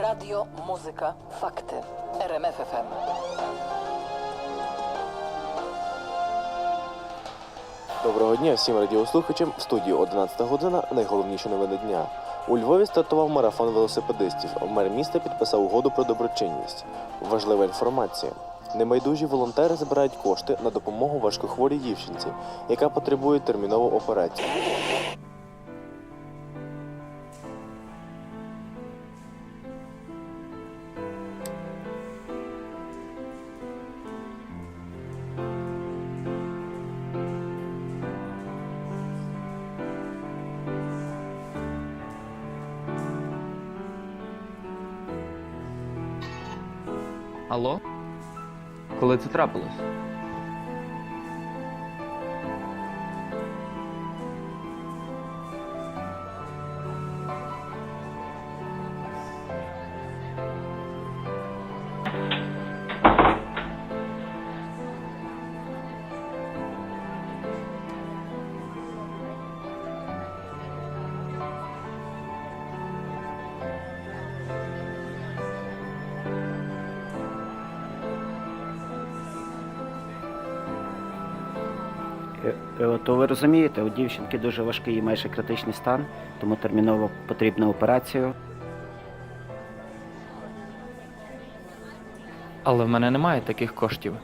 Radio, muzyka, fakty. RMFFM. Доброго дня всім радіослухачам. В студії 11 година. Найголовніші новини дня. У Львові стартував марафон велосипедистів. Мер міста підписав угоду про доброчинність. Важлива інформація. Немайдужі волонтери збирають кошти на допомогу важкохворій дівчинці, яка потребує термінову операцію. Алло? Коли це трапилось? То ви розумієте, у дівчинки дуже важкий і майже критичний стан, тому терміново потрібна операція. Але в мене немає таких коштів.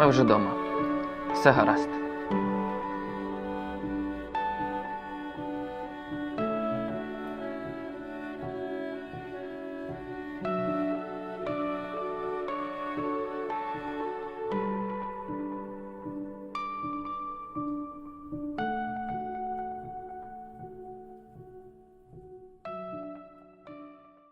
Ми вже вдома. Все гаразд.